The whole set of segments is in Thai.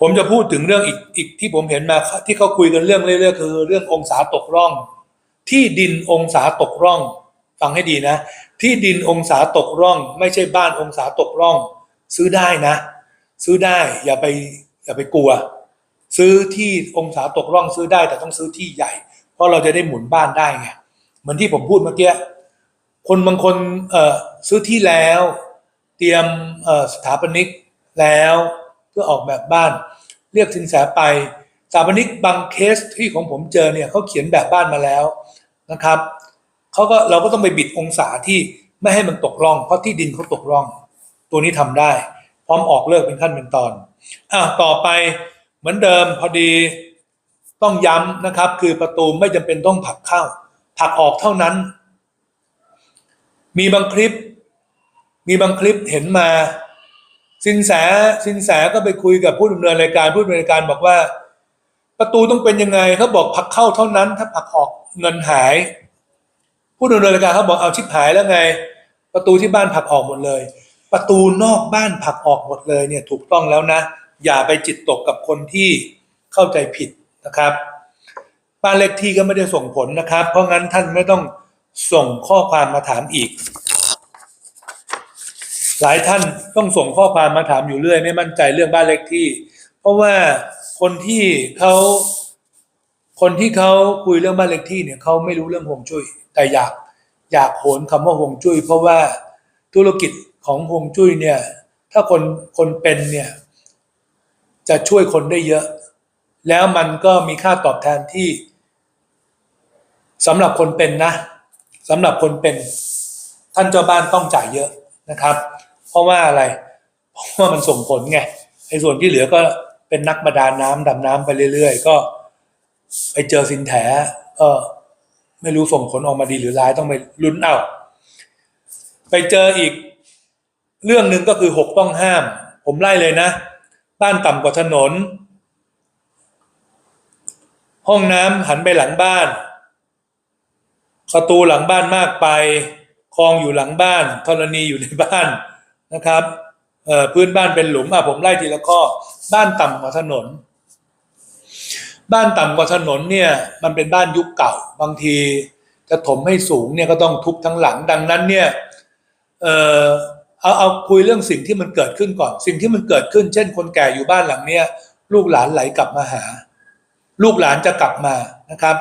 ผมจะพูดถึงเรื่องอีกอีกที่ผมเห็นมาที่เขาคุยกันเรื่องเรื่อยๆคือเรื่ององศาตกร่อง ที่ดินองศาตกร่อง ฟังให้ดีนะ ที่ดินองศาตกร่อง ไม่ใช่บ้านองศาตกร่อง ซื้อได้นะ ซื้อได้อย่าไปอย่าไปกลัว ซื้อที่องศาตกร่องซื้อได้แต่ต้องซื้อที่ใหญ่ เพราะเราจะได้หมุนบ้านได้ไงเหมือนที่ผมพูดเมื่อกี้คนบางคนเออซื้อที่แล้ว เตรียมสถาปนิกแล้ว พื่อออกแบบบ้าน เรียกสินแสไปสถาปนิกบางเคสที่ของผมเจอเนี่ยเขาเขียนแบบบ้านมาแล้วนะครับเขาก็เราก็ต้องไปบิดองศาที่ไม่ให้มันตกร่อง เพราะที่ดินเขาตกร่อง ตัวนี้ทำได้ พร้อมออกเลิกเป็นขั้นเป็นตอนอะต่อไปเหมือนเดิมพอดีต้องย้ำนะครับ คือประตูไม่จำเป็นต้องผักเข้า ผักออกเท่านั้น มีบางคลิป มีบางคลิปเห็นมา สินแสสินแสก็ไปคุยกับผู้ดำเนินรายการผู้ดำเนินรายการบอกว่า ประตูต้องเป็นยังไงเขาบอกผลักเข้าเท่านั้น ถ้าผลักออกเงินหาย ผู้ดำเนินรายการเขาบอกเอาชิบหายแล้วไง ประตูที่บ้านผลักออกหมดเลย ประตูนอกบ้านผลักออกหมดเลยเนี่ยถูกต้องแล้วนะ อย่าไปจิตตกกับคนที่เข้าใจผิดนะครับบ้านเลขที่ก็ไม่ได้ส่งผลนะครับ เพราะงั้นท่านไม่ต้องส่งข้อความมาถามอีก หลายท่านต้องส่งข้อความมาถามอยู่เรื่อย ไม่มั่นใจเรื่องบ้านเลขที่ เพราะว่าคนที่เขาคนที่เขาคุยเรื่องบ้านเลขที่เนี่ยเขาไม่รู้เรื่องฮวงจุ้ยแต่อยากอยากโหนคำว่าฮวงจุ้ยเพราะว่าธุรกิจของฮวงจุ้ยเนี่ย ถ้าคนคนเป็นเนี่ย จะช่วยคนได้เยอะ แล้วมันก็มีค่าตอบแทนที่สำหรับคนเป็นนะสำหรับคนเป็น ท่านเจ้าบ้านต้องจ่ายเยอะนะครับ เพราะว่าอะไร เพราะว่ามันส่งผลไงในส่วนที่เหลือก็เป็นนักประดาน้ำดำน้ำไปเรื่อยๆ ก็ไปเจอสินแถก็ไม่รู้ส่งผลออกมาดีหรือร้ายต้องไปลุ้นเอาไปเจออีกเรื่องหนึ่งก็คือหกต้องห้าม ผมไล่เลยนะ บ้านต่ำกว่าถนน ห้องน้ำหันไปหลังบ้านประตูหลังบ้านมากไปคลองอยู่หลังบ้านธรณีอยู่ในบ้าน นะครับพื้นบ้านเป็นหลุมอะผมไล่ทีละข้อ บ้านต่ำกว่าถนน บ้านต่ำกว่าถนนเนี่ยมันเป็นบ้านยุคเก่า บางทีจะถมให้สูงเนี่ยก็ต้องทุบทั้งหลังดังนั้นเนี่ยเออเอาเอาคุยเรื่องสิ่งที่มันเกิดขึ้นก่อน สิ่งที่มันเกิดขึ้น เช่น คนแก่อยู่บ้านหลังเนี้ยลูกหลานไหลกลับมาหา ลูกหลานจะกลับมานะครับ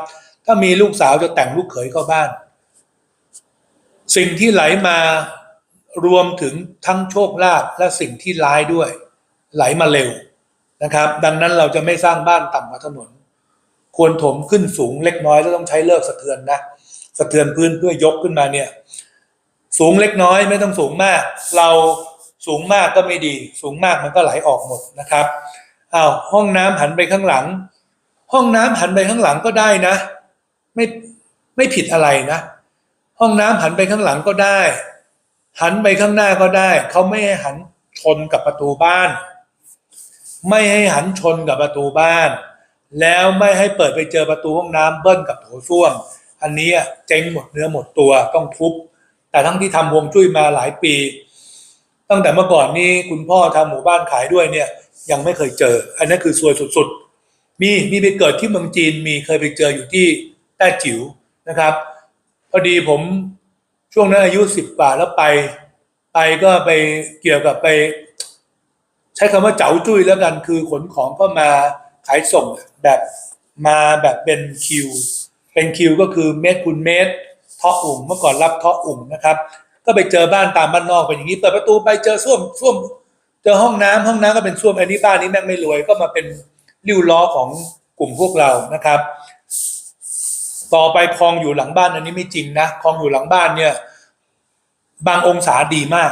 ถ้ามีลูกสาวจะแต่งลูกเขยเข้าบ้าน สิ่งที่ไหลมา รวมถึงทั้งโชคลาภและสิ่งที่ร้ายด้วย ไหลมาเร็วนะครับ ดังนั้นเราจะไม่สร้างบ้านต่ำกว่าถนน ควรถมขึ้นสูงเล็กน้อยแล้วต้องใช้เลิกสะเทือนนะสะเทือนพื้นเพื่อยกขึ้นมาเนี่ย สูงเล็กน้อยไม่ต้องสูงมาก เราสูงมากก็ไม่ดี สูงมากมันก็ไหลออกหมดนะครับอ้าวห้องน้ำหันไปข้างหลัง ห้องน้ำหันไปข้างหลังก็ได้นะ ไม่ไม่ผิดอะไรนะ ห้องน้ำหันไปข้างหลังก็ได้ หันไปข้างหน้าก็ได้ เขาไม่ให้หันชนกับประตูบ้าน ไม่ให้หันชนกับประตูบ้าน แล้วไม่ให้เปิดไปเจอประตูห้องน้ำเบิ้ลกับโถส้วม อันนี้เจ๊งหมดเนื้อหมดตัวต้องทุบ แต่ทั้งที่ทำฮวงจุ้ยมาหลายปี ตั้งแต่เมื่อก่อนนี้คุณพ่อทำหมู่บ้านขายด้วยเนี่ยยังไม่เคยเจอ อันนั้นคือซวยสุดๆ มีมีไปเกิดที่เมืองจีนมีเคยไปเจออยู่ที่แต้จิ๋วนะครับ พอดีผม ช่วงนั้นอายุสิบกว่าแล้วไป ไปก็ไปเกี่ยวกับไป ใช้คำว่าเจ๋าจุ้ยแล้วกันคือขนของก็มาขายส่งแบบมาแบบเป็นคิว เป็นคิวก็คือเมตรคูณเมตรทาะอุ่งเมื่อก่อนรับทาะอุ่งนะครับ ก็ไปเจอบ้านตามบ้านนอกเป็นอย่างนี้เปิดประตูไปเจอส้วมส้วม เจอห้องน้ำห้องน้ำก็เป็นส้วมอันนี้บ้านนี้แม่งไม่รวยก็มาเป็นริ้วล้อของกลุ่มพวกเรานะครับ ต่อไปคลองอยู่หลังบ้านอันนี้ไม่จริงนะคลองอยู่หลังบ้านเนี่ย บางองศาดีมาก